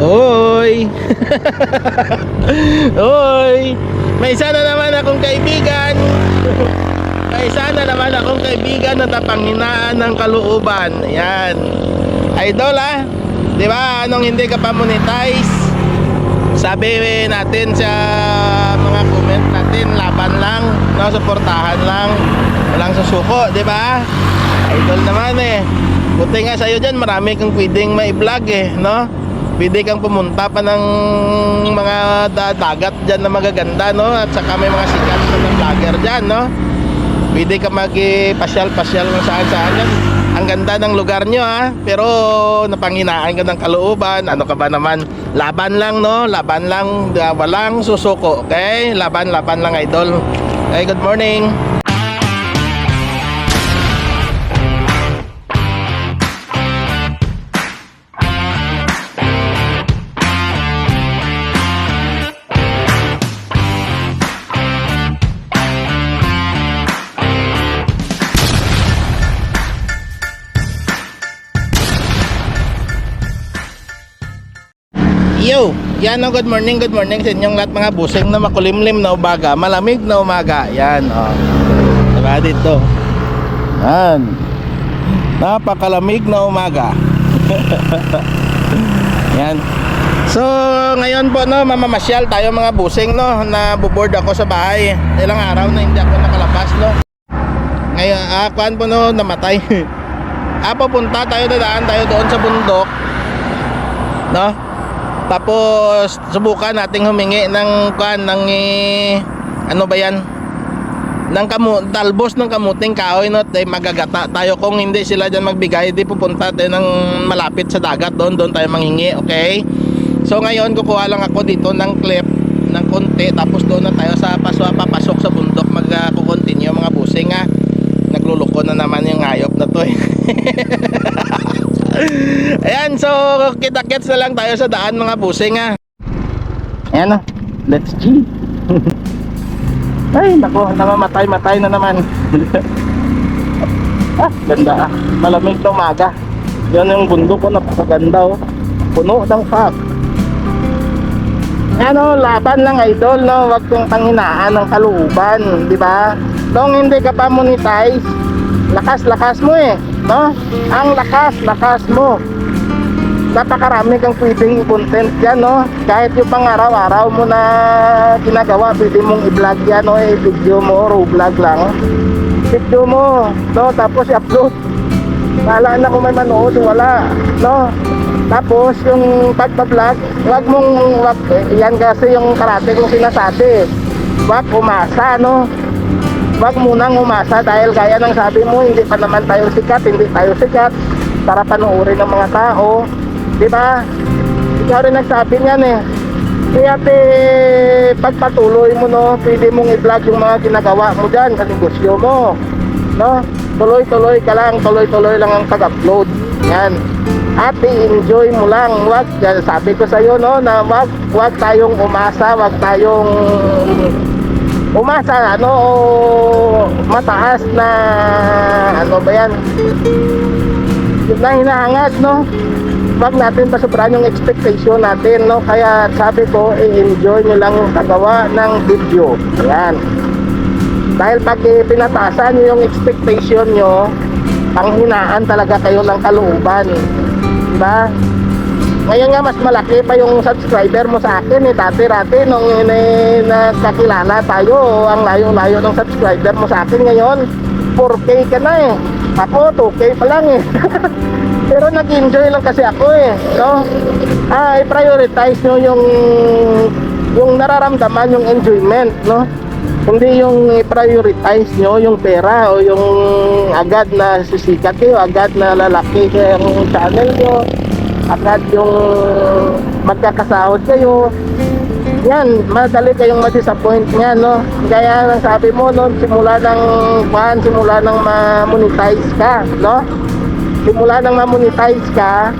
Oy! Oy! May isa na naman akong kaibigan. May isa na naman akong kaibigan na tapanghinaan ng kalooban. Ayan. Idol ah. Di ba? Anong hindi ka pa monetize? Sabi natin sa mga comment natin, laban lang, no, suportahan lang. Walang susuko, di ba? Idol naman eh. Buti nga sa'yo dyan, marami kang pwedeng mai-vlog eh, no? Pwede kang pumunta pa ng mga da- dagat dyan na magaganda, no? At saka may mga sikat na vlogger dyan, no? Pwede ka mag-pasyal-pasyal kung saan-saan yan. Ang ganda ng lugar nyo, ha? Pero napanghinaan ka ng kalooban. Ano ka ba naman? Laban lang, no? Laban lang. Walang susuko, okay? Laban-laban lang, idol. Okay, good morning. Yan oh, good morning, good morning sa inyong lahat mga busing na makulimlim na umaga, malamig na umaga. Yan, oh. Diba dito? Yan. Napakalamig na umaga. yan. So, ngayon po no, mamamasyal tayo mga busing no, na buboard ako sa bahay. Ilang araw na hindi ako nakalabas no. Ngayon, ah, kuhan po no, namatay. ah, pupunta tayo, dadaan tayo doon sa bundok. No? Tapos subukan nating humingi ng kuan ng eh, ano ba 'yan? Ng kamu talbos ng kamuting kahoy no, tay magagata tayo kung hindi sila diyan magbigay, di pupunta tayo ng malapit sa dagat doon, doon tayo manghingi, okay? So ngayon kukuha lang ako dito ng clip ng konti tapos doon na tayo sa paso papasok sa bundok mag-continue mga busing ha. Nagluluko na naman yung hayop na to eh. Ayan, so kita-kits na lang tayo sa daan mga busing ha. Ayan na, let's G. Ay, nako, namamatay-matay na naman. ah, ganda ah. Malamig na umaga. Yan yung bundok ko, napakaganda oh. Puno ng fog. Ano, laban lang idol, no? Huwag kang panghinaan ng kaluban, di ba? Kung hindi ka pa monetize, lakas-lakas mo eh, no? Ang lakas-lakas mo. Napakarami kang pwedeng content dyan, no? Kahit yung pang araw-araw mo na ginagawa, pwede mong i-vlog yan, no? Eh, video mo, raw vlog lang. Video mo, no? Tapos i-upload. Bahala na kung may manood wala, no? Tapos yung pagpa-vlog, wag mong wag, eh, yan kasi yung karate kong sinasabi. Wag umasa, no? Wag munang umasa dahil gaya ng sabi mo, hindi pa naman tayo sikat, hindi tayo sikat para panoorin ng mga tao. Di ba? Ikaw rin nagsabi niyan eh. Kaya te, pagpatuloy mo no, pwede mong i-vlog yung mga ginagawa mo dyan sa negosyo mo. No? Tuloy-tuloy ka lang, tuloy-tuloy lang ang pag-upload. Yan. At i-enjoy mo lang. Wag, sabi ko sa iyo no, na wag, wag tayong umasa, wag tayong umasa ano mataas na ano ba yan? Na hinahangad no? Wag natin pasobrahan yung expectation natin no? Kaya sabi ko i-enjoy nyo lang yung kagawa ng video. Yan dahil pag eh, pinatasan nyo yung expectation nyo panghinaan talaga kayo ng kalooban. Diba ngayon nga mas malaki pa yung subscriber mo sa akin eh dati-rati nung eh, nakakilala tayo ang layo-layo ng subscriber mo sa akin ngayon. 4K ka na eh. Ako 2K pa lang eh. Pero nag-enjoy lang kasi ako eh no? Ah i-prioritize nyo yung yung nararamdaman yung enjoyment no? Hindi yung i-prioritize nyo yung pera o yung agad na sisikat kayo agad na lalaki yung channel nyo agad yung magkakasahod kayo yan, madali kayong ma-disappoint niyan, no? Kaya ang sabi mo, no, simula ng kuhan, simula ng ma-monetize ka, no? Simula ng ma-monetize ka,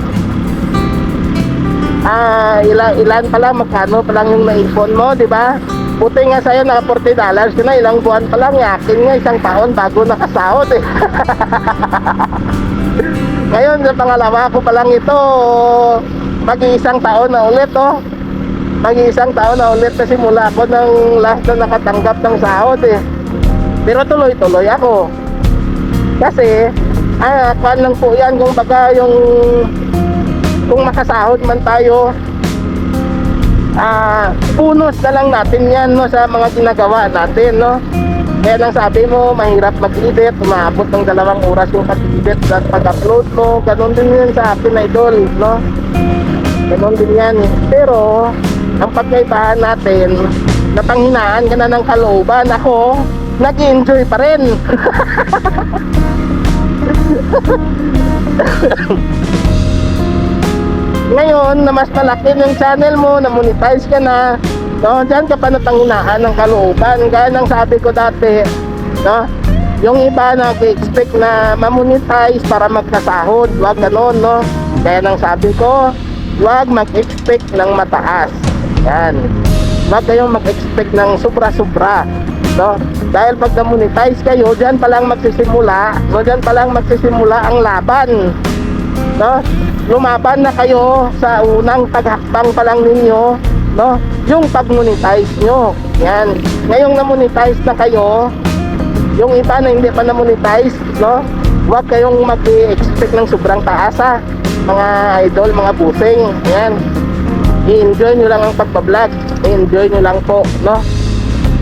ah, ilan, ilan pa lang, magkano pa lang yung naipon mo, di ba? Buti nga sa'yo, naka 40 dollars ka na, ilang buwan pa lang, yakin nga, isang taon bago nakasahod, eh. Ngayon, sa pangalawa ko pa lang ito, mag-iisang taon na ulit, oh. Mag-iisang taon na ulit na simula ako ng last na nakatanggap ng sahod, eh. Pero tuloy-tuloy ako. Kasi, ah, kwan lang po yan kung baga yung kung makasahod man tayo ah punos na lang natin yan no sa mga ginagawa natin no kaya lang sabi mo mahirap mag-edit. Umabot ng dalawang oras yung pag-edit. At pag-upload mo ganun din yan sa akin idol no? Ganun din yan. Pero ang pagkaibahan natin napanghinaan ka na ng kalooban. Ako nag-enjoy pa rin. Ngayon, na mas malaki yung channel mo, na monetize ka na, no, dyan ka pa napanginaan ng kalooban. Gaya ng sabi ko dati, no, yung iba nag-expect na mamonetize para magkasahod, wag ganon, no. Kaya nang sabi ko, wag mag-expect ng mataas. Yan. Wag kayong mag-expect ng sobra-sobra. No? Dahil pag na-monetize kayo, dyan pa lang magsisimula, no, dyan pa lang magsisimula ang laban no? Lumaban na kayo sa unang paghakbang pa lang ninyo, no? Yung pag-monetize nyo. Yan. Ngayong na-monetize na kayo, yung iba na hindi pa na-monetize, no? Huwag kayong mag-expect ng sobrang taas ha. Mga idol, mga busing. Yan. I-enjoy nyo lang ang pagbablog. I-enjoy nyo lang po, no?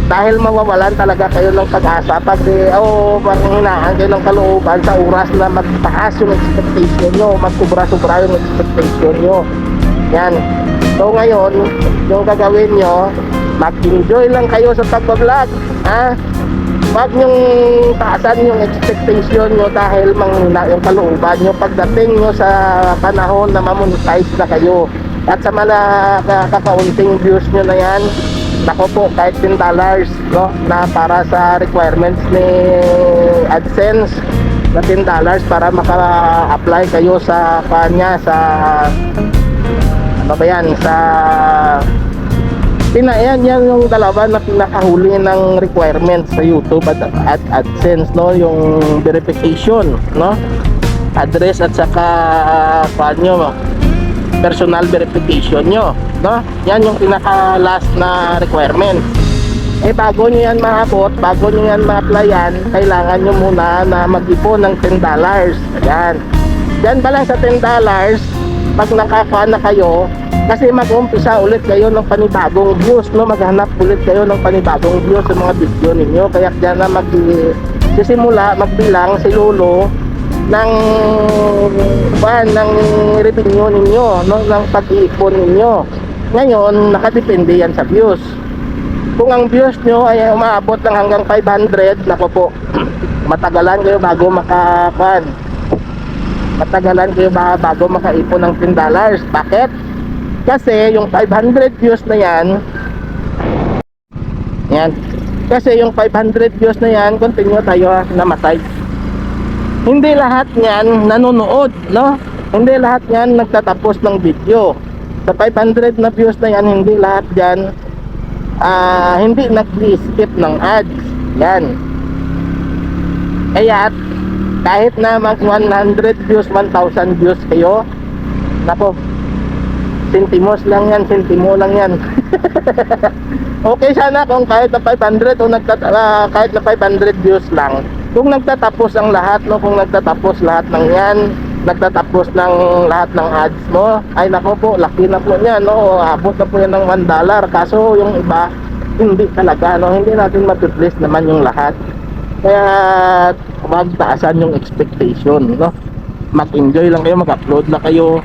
dahil mawawalan talaga kayo ng pag-asa pag eh, oh, panghinaan kayo ng kalooban sa oras na magtaas yung expectation nyo magkubra-subra yung expectation nyo yan so ngayon yung gagawin nyo mag-enjoy lang kayo sa pagbablog ha? Wag nyong taasan yung expectation nyo dahil manghina yung kalooban nyo. Pagdating nyo sa panahon na mamonetize na kayo at sa mga kakaunting views nyo na yan Nako po, kahit 10 dollars no, na para sa requirements ni AdSense na 10 dollars para maka-apply kayo sa kanya sa ano ba yan sa Pina, yan, yan yung dalawa na pinakahuli ng requirements sa YouTube at, at AdSense no? Yung verification no? Address at saka uh, nyo personal verification nyo no? Yan yung pinaka last na requirement. Eh bago nyo yan maabot bago nyo yan ma-applyan kailangan nyo muna na mag-ipon ng 10 dollars. Ayan. Dyan pa lang sa 10 dollars pag nakakuha na kayo kasi mag-umpisa ulit kayo ng panibagong views no? Maghanap ulit kayo ng panibagong views sa mga video ninyo. Kaya dyan na mag sisimula magbilang si Lolo ng ban ng revenue ninyo no? Ng pag-iipon ninyo. Ngayon nakadepende yan sa views. Kung ang views nyo ay umaabot ng hanggang 500 nako po matagalan kayo bago makakuan matagalan kayo ba bago makaipon ng 10 dollars. Bakit? kasi yung 500 views na yan yan. Kasi yung 500 views na yan continue tayo namatay. Hindi lahat niyan nanonood no? Hindi lahat niyan nagtatapos ng video. Sa 500 na views na yan hindi lahat diyan ah hindi nag-skip ng ads. Yan. Kaya kahit na mag 100 views 1,000 views kayo nako sentimos lang yan sentimo lang yan. Okay sana kung kahit na 500 o nagtat ah, kahit na 500 views lang. Kung nagtatapos ang lahat no kung nagtatapos lahat ng yan nagtatapos ng lahat ng ads mo ay nako po laki na po niya no abot na po yan ng 1 dollar. Kaso yung iba hindi talaga no hindi natin matuplace naman yung lahat kaya wag taasan yung expectation no mag-enjoy lang kayo mag-upload na kayo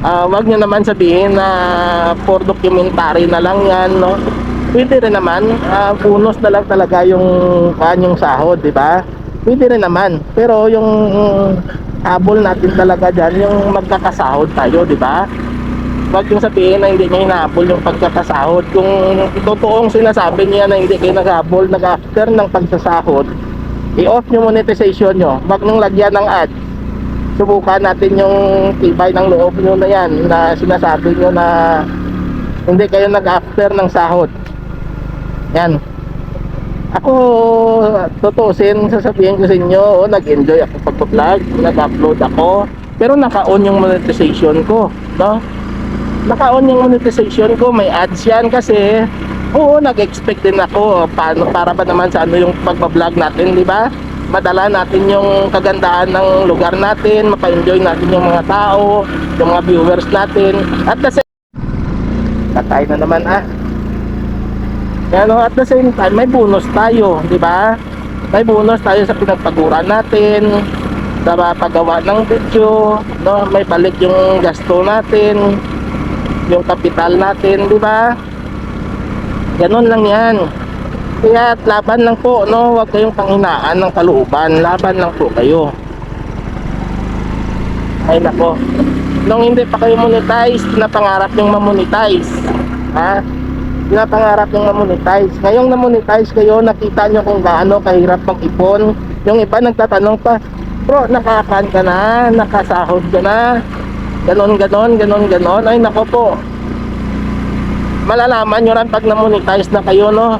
Ah, wag nyo naman sabihin na for documentary na lang yan, no? Pwede rin naman, ah, punos na lang talaga yung kanyang sahod, di ba? Pwede rin naman. Pero yung habol natin talaga dyan, yung magkakasahod tayo, di ba? Wag yung sabihin na hindi niya hinahabol yung pagkakasahod. Kung totoong sinasabi niya na hindi kayo naghabol, nag-after ng pagsasahod, i-off nyo monetization nyo. Wag nung lagyan ng ads subukan natin yung tibay ng loob nyo na yan na sinasabi nyo na hindi kayo nag-after ng sahod. Yan. Ako tutusin sasabihin ko sa inyo oh, nag-enjoy ako pag-vlog nag-upload ako. Pero naka-on yung monetization ko no naka-on yung monetization ko, may ads yan kasi oo, nag-expect din ako paano, para ba naman sa ano yung pagbablog natin, di ba? Madala natin yung kagandahan ng lugar natin, mapa-enjoy natin yung mga tao, yung mga viewers natin. At the same Patay na naman ah. Yan oh, at the same time, may bonus tayo, di ba? May bonus tayo sa pinagpaguran natin, sa paggawa ng video, no? May balik yung gasto natin, yung kapital natin, di ba? Ganun lang yan. Kaya laban lang po, no? Huwag kayong panghinaan ng kalooban. Laban lang po kayo. Ay nako. Nung hindi pa kayo monetize, pinapangarap yung mamonetize. Ha? Pinapangarap yung mamonetize. Ngayong na-monetize kayo, nakita nyo kung gaano kahirap mag-ipon. Yung iba nagtatanong pa, Bro, nakakan ka na, nakasahod ka na. Ganon, ganon, ganon, ganon. Ay nako po. Malalaman nyo rin pag na-monetize na kayo, no?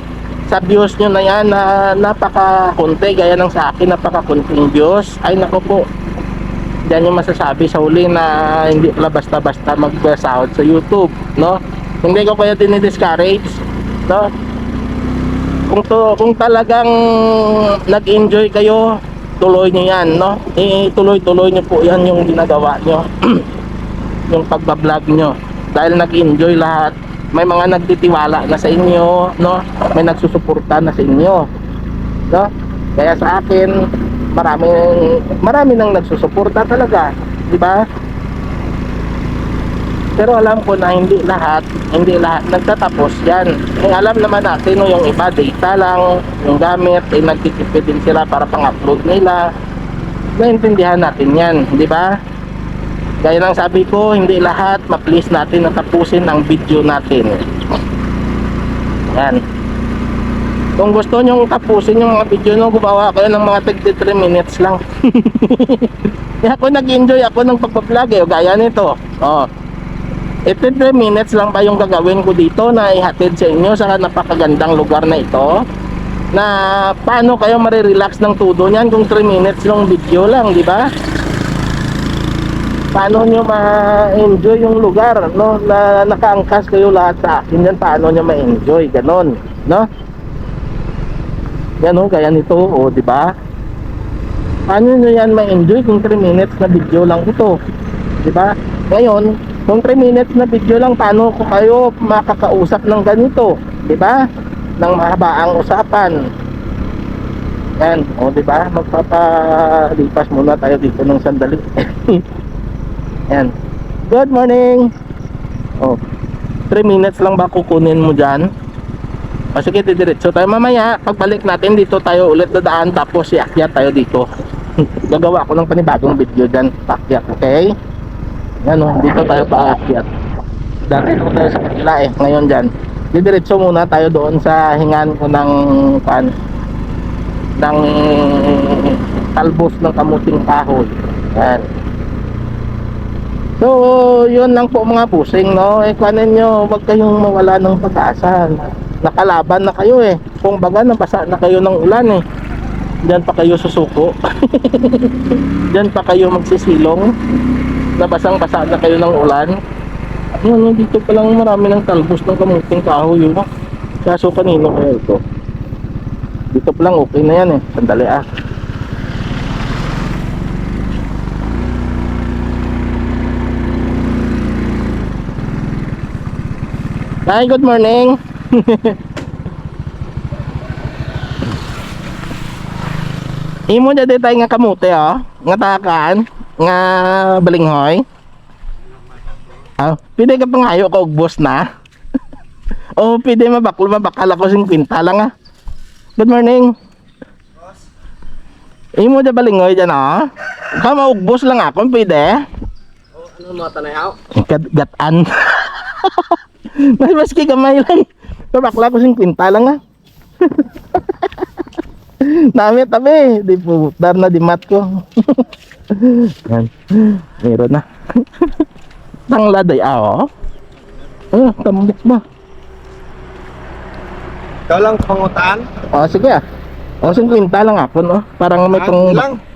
Sa views nyo na yan, na napaka-kunti, gaya ng sa akin, napaka-kunting views. Ay nako po. Yan yung masasabi sa huli na hindi pala basta-basta magsahod sa YouTube, no? Hindi ko kaya dinidiscourage, no? Kung to, kung talagang nag-enjoy kayo, tuloy niyo yan, no? Ituloy-tuloy niyo po yan yung ginagawa niyo. yung pagbablog niyo. Dahil nag-enjoy lahat. May mga nagtitiwala na sa inyo, no? May nagsusuporta na sa inyo. No? Kaya sa akin, maraming marami nang nagsusuporta talaga, di ba? Pero alam ko na hindi lahat, hindi lahat nagtatapos yan. Ang alam naman natin no, yung iba data lang, yung gamit, ay nagtitipid din sila para pang-upload nila. Naintindihan natin yan, di ba? Gaya ng sabi ko, hindi lahat ma-please natin na tapusin ang video natin. Yan. Kung gusto nyo tapusin yung mga video nyo, gumawa kayo ng mga 33 minutes lang. Kaya ako nag-enjoy ako ng pagpa-vlog eh, gaya nito. Oh. 83 minutes lang ba yung gagawin ko dito na ihatid sa inyo sa napakagandang lugar na ito? Na paano kayo marirelax ng tudo niyan kung 3 minutes lang video lang, di ba? Paano nyo ma-enjoy yung lugar, no? Na nakaangkas kayo lahat sa akin yan, paano nyo ma-enjoy, ganon, no? Yan o, gaya nito, o, di ba? Paano nyo yan ma-enjoy kung 3 minutes na video lang ito? Di ba? Ngayon, kung 3 minutes na video lang, paano ko kayo makakausap ng ganito? Di ba? Ng mahabaang usapan. Yan, o di ba? Magpapalipas muna tayo dito ng sandali. Yan. Good morning. Oh. 3 minutes lang ba kukunin mo diyan? O sige, didiretso tayo mamaya. Pagbalik natin dito tayo ulit dadaan tapos iakyat tayo dito. Gagawa ko ng panibagong video diyan. Pakyat, okay? Yan oh, dito tayo paakyat. Dati dito tayo sa kabila eh. Ngayon diyan. Didiretso muna tayo doon sa hingan ko ng kan ng talbos ng kamuting kahoy. Yan. So, yun lang po mga pusing, no? Eh, kanin nyo, huwag kayong mawala ng pag-asa. Nakalaban na kayo eh. Kung baga, nabasa na kayo ng ulan eh. Diyan pa kayo susuko. Diyan pa kayo magsisilong. Nabasang-basa na kayo ng ulan. Ano, dito pa lang marami ng talbos ng kamuting kahoy yun. Kaso kanino kaya ito? Dito pa lang okay na yan eh. Sandali ah. Hi, good morning. Imo dyan tayo nga kamote oh. Nga takan. Nga balinghoy. Ah, pwede ka pangayo ka og boss na. oh, pwede mabaklo mabakal ako sing kwinta lang ah. Good morning. Imo dyan balinghoy dyan oh. Ka maugbos lang ako, pwede? Ano mo tanayaw? Gat gatan. Mas maski kamay lang. Babakla ko sing kwinta lang ah. Nami tabi, di po dar na di mat ko. Yan. Meron na. Tanglad ay ako. Ah, tambok ba? Ikaw lang pangutan? Oh, sige ah. Oh, sing kwinta lang ako no. Parang may Ah, pang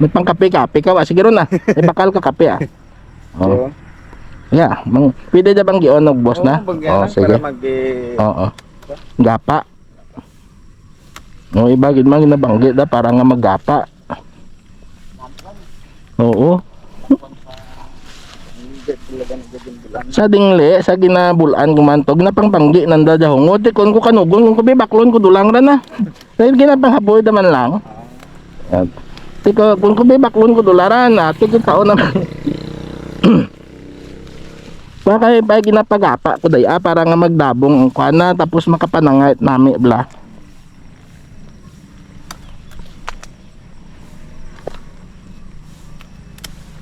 may pang kape-kape ka. Ah, sige ron ah. May bakal ka kape ah. Oh. Yeah, mang, pwede na bang gionog boss na? Oh, sige. Para mag eh, Oo. Gapa. O iba gid man ginabanggit da para nga maggapa. Oo. Sa dingli, sa ginabulan kumantog na pangpanggi nanda dahong. Ngote kon ko kanugon kung kabi baklon ko dulang ra na. Dahil ginapanghapoy naman lang. Yan. Tiko, kung kabi baklon ko dularan, ate ko tao naman. Baka pa ginapagapa ko day ah, para nga magdabong ang kuana tapos makapanangait nami bla.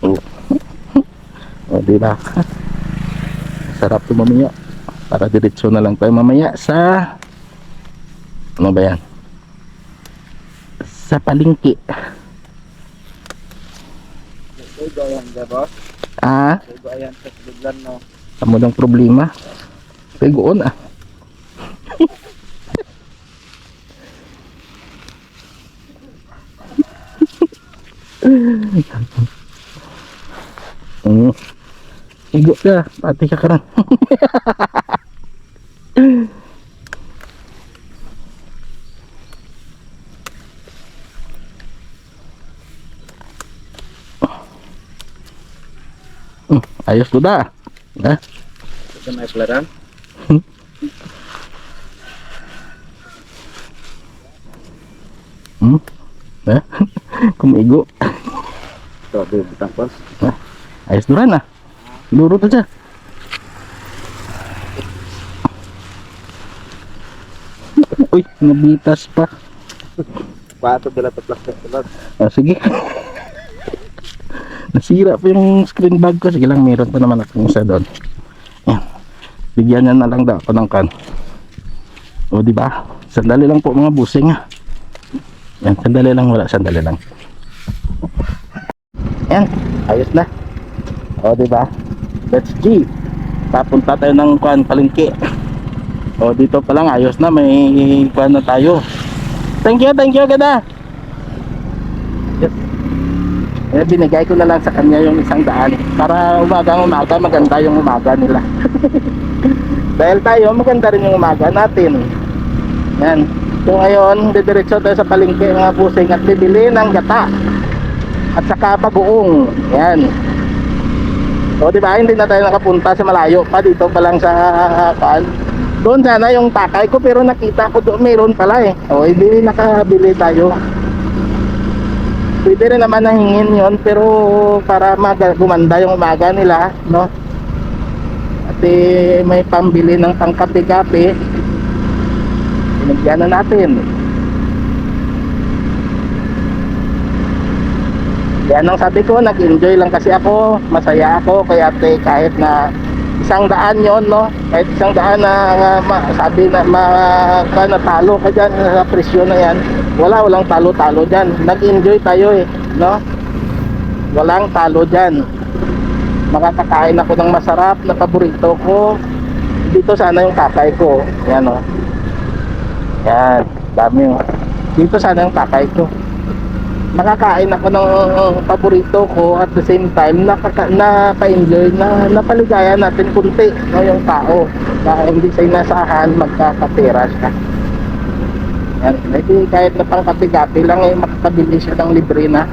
Oh. oh, di ba? Sarap to mamaya. Para diretso na lang tayo mamaya sa ano ba yan? Sa palingki. Ayan, di Ah, Ayan, sa biglan no. Amo ng problema. Pegoon ah. Mm. Igo ka, pati ka karan. Mm, Ayos ko da. Ha? Ito na islaran. Hmm? Ha? Kumigo. Ito, di butang pas. Ayos duran ah. Lurot aja. Uy, nabitas pa. Pato bila to plastic. Ah, sige. Nasira pa yung screen bag ko. Sige lang, meron pa naman akong isa doon. Yan. Bigyan niya na lang daw ako ng kan. O, di ba? Sandali lang po mga busing ah. Yan, sandali lang wala, sandali lang. Yan, ayos na. O, di ba? Let's G. Papunta tayo ng kuan palengke. O, dito pa lang ayos na, may kuan na tayo. Thank you, thank you, ganda. Eh, binigay ko na lang sa kanya yung isang daan para umagang umaga maganda yung umaga nila. Dahil tayo maganda rin yung umaga natin. Yan. So ngayon, didiretso tayo sa palengke mga busing at bibili ng gata at saka bagoong. Yan. O di ba hindi na tayo nakapunta sa malayo pa dito pa lang sa paan. Doon sana yung takay ko pero nakita ko doon meron pala eh. O hindi nakabili tayo. Pwede rin naman nahingin yon pero para mag gumanda yung umaga nila, no? At eh, may pambili ng pangkape-kape. Binigyan na natin. Yan ang sabi ko, nag-enjoy lang kasi ako, masaya ako, kaya te, kahit na isang daan yon no? Kahit isang daan na ma- sabi na ma, ka natalo ka dyan sa presyo na yan, wala, walang talo-talo dyan. Nag-enjoy tayo eh, no? Walang talo dyan. Makakakain ako ng masarap na paborito ko. Dito sana yung kakay ko. Yan o. Yan, dami o. Dito sana yung kakay ko nakakain ako ng paborito ko at the same time nakaka naka-enjoy na napaligaya natin kunti no, yung tao na hindi sa inasahan magkakapera siya yan maybe kahit na pang kape-kape lang eh makakabili siya ng libre na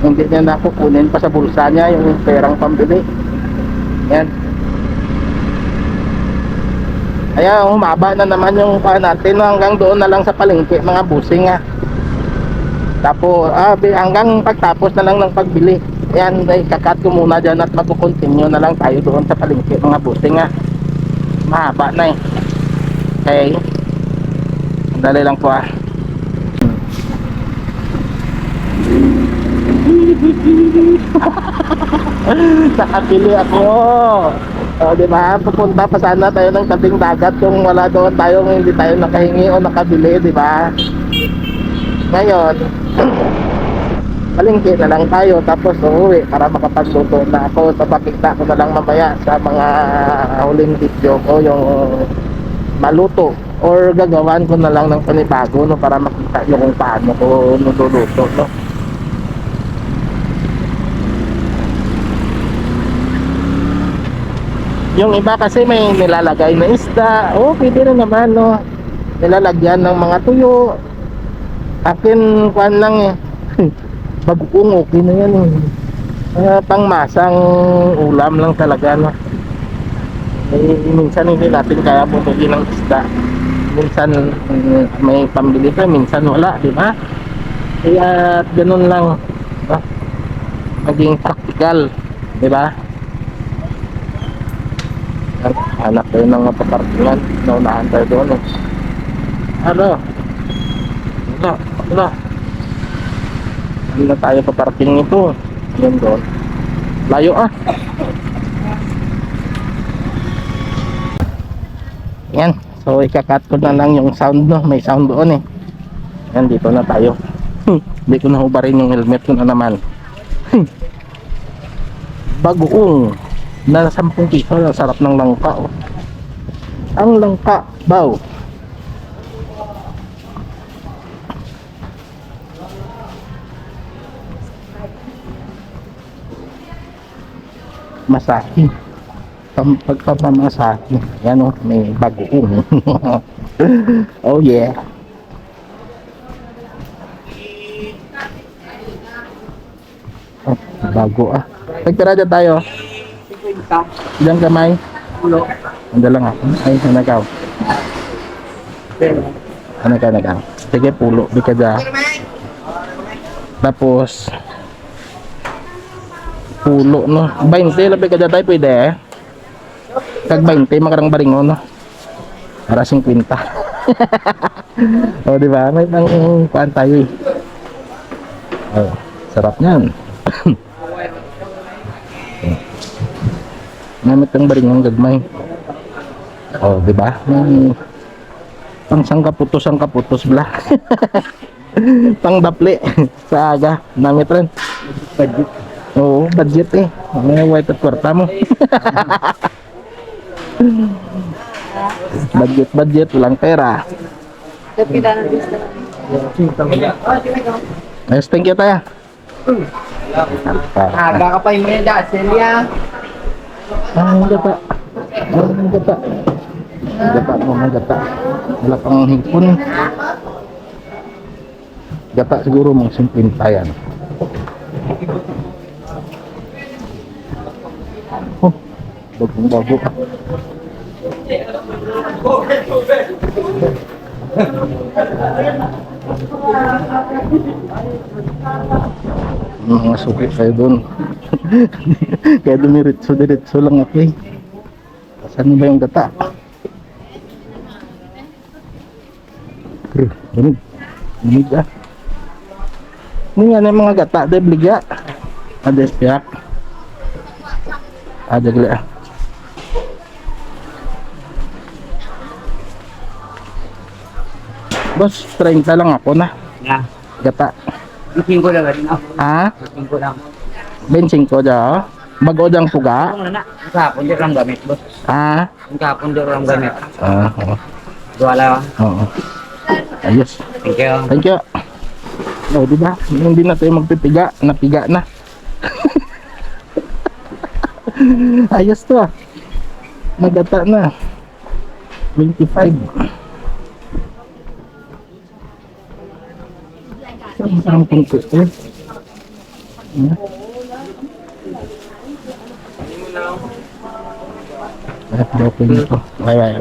hindi niya nakukunin pa sa bulsa niya yung perang pambili yan kaya humaba na naman yung pa natin hanggang doon na lang sa palengke mga busing ah tapos, ah, bi- hanggang pagtapos na lang ng pagbili. Yan, ay kakat ko muna dyan at magkukontinue na lang tayo doon sa palengke mga busing nga. Mahaba na eh. Okay. Dali lang po ah. Nakapili ako. O, di ba? Pupunta pa sana tayo ng tabing dagat kung wala doon tayo hindi tayo nakahingi o nakabili, di ba? Ngayon, palengke na lang tayo tapos uuwi para makapagluto na ako papakita ko na lang mamaya sa mga huling video ko yung maluto or gagawan ko na lang ng panibago no para makita nyo kung paano ko niluluto no Yung iba kasi may nilalagay na isda. Oh, pwede rin naman, no. Nilalagyan ng mga tuyo. Akin, kuan lang eh. Bagoong, okay na yan eh. Ah, pangmasang ulam lang talaga, no. Eh, minsan hindi natin kaya bumili ng isda. Minsan may pambili pa, minsan wala, di ba? Kaya ganun lang. no? Maging practical, di ba? Hanap tayo ng mapaparkingan. Naunahan tayo doon eh. Ano? Wala, wala. Hindi na tayo paparking ito. Yan doon. Layo ah. Yan. So ikakat ko na lang yung sound no. May sound doon eh. Yan dito na tayo. Hindi ko na hubarin yung helmet ko na naman. Bagoong na 10 piso sarap ng langka oh. Ang langka, baw. Masahe. Pam pagpapamasahe. Yan oh, may bagoong. oh yeah. Oh, bago ah. Tagtira dyan tayo. Diyan kamay. Ulo. Lang ako. Ay, nagaw. Ano ka nagaw? Sige, pulo. Di ka dyan. Tapos, pulo, no? 20, labi ka dyan tayo, pwede eh. Kag 20, makarang baringon, no? Para 50. o, di ba? May pang kuhan tayo eh. Oh, sarap niyan. Namit ang baringon gagmay. Oh, di ba? May pang sangkaputos ang kaputos bla. pang dapli sa aga. Namit rin. Budget. Oo, budget eh. May white at kwarta mo. Budget, budget, walang pera. Ayos, thank you tayo. Ah, Aga ka pa yung mga da, Celia. ah, ang gata. Ah, ang gata. Ang gata ang gata. Wala pang hipon. Gata siguro mong simpinta yan. Bagong bago. mga suki kayo doon kaya dumiritso diretso lang ako eh. Saan ba yung gata? Banig banig ah. Ano yan yung mga gata de bligya ades piyak ah boss 30 lang ako na Na, gata iking ko lang rin ako. ha Iking ko lang. 25 dyan bago dyan puga Ano na, ang kapon di ram gamit, boss. ha Ang kapon di ram gamit. ah oo Duwala. oo ayos Thank you. Thank you. Oh, di ba? Hindi na tayo magpipiga, napiga na. Ayos to ah. Nagata na. 25. Saan ang punto eh? Hmm? Ay, ko nito. Ay, ay.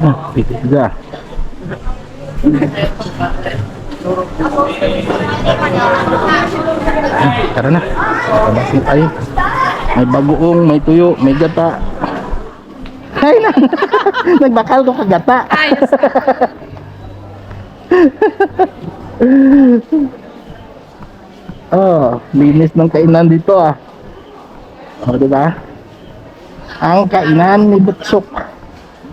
Ah, pipiga. Tara na. Labas na tayo. May bagoong, may tuyo, may gata. Ay na. Nagbakal ko kagata. oh, linis ng kainan dito ah. Oh, di ba? Ang kainan ni Butsok.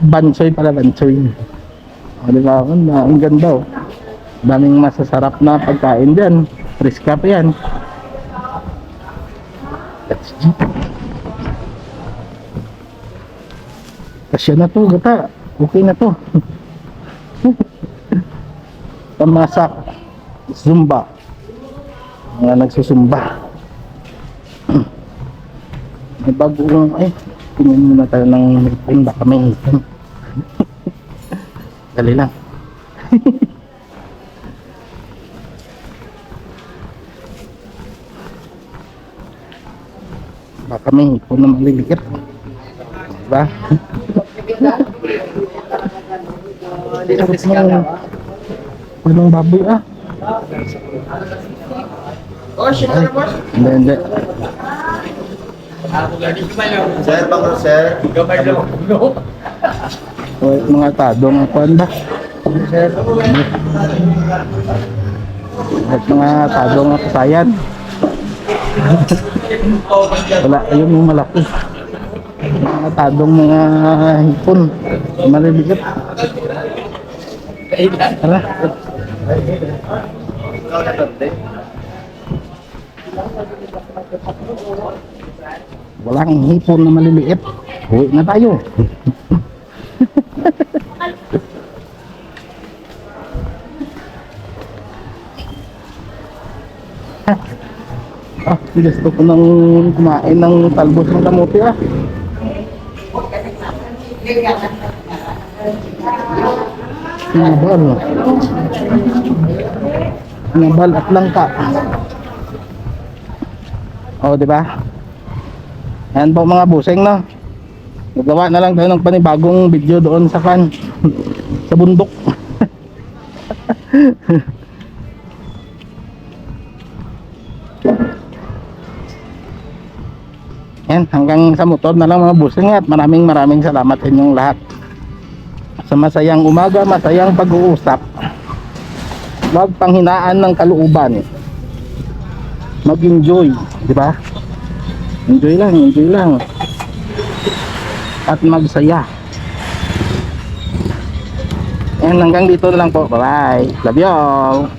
Bansoy pala, bansoy. O, di ba? Ang, ang ganda oh. Daming masasarap na pagkain dyan. Friska pa yan. Let's go. Kasya na to, gata. Okay na to. Pamasak. Zumba. Mga nagsusumba. May bagong, ay, tingin muna tayo ng ngipin, baka may ngipin. Dali lang. baka may ngipon na maliliit. Diba? Sarap ng punong baboy ah. Hindi, hindi. Sir, bako sir. O, mga tadong kuan ba? At mga tadong kasayan. Wala, ayun yung malaki. Mga tadong mga hipon. Maliliit. Tara. Walang hipon na maliliit. Uwi na tayo. Ah, gusto ko nang kumain ng talbos ng kamote ah. Nabal. Nabal at langka. Oh, di ba? Yan po mga buseng no. Nagawa na lang tayo ng panibagong video doon sa fan. sa bundok. Yan, hanggang sa motor na lang mga busing at maraming maraming salamat sa inyong lahat. Sa masayang umaga, masayang pag-uusap. Huwag panghinaan ng kalooban. Mag-enjoy, di ba? Enjoy lang, enjoy lang. At magsaya. Yan, hanggang dito na lang po. Bye-bye. Love you all.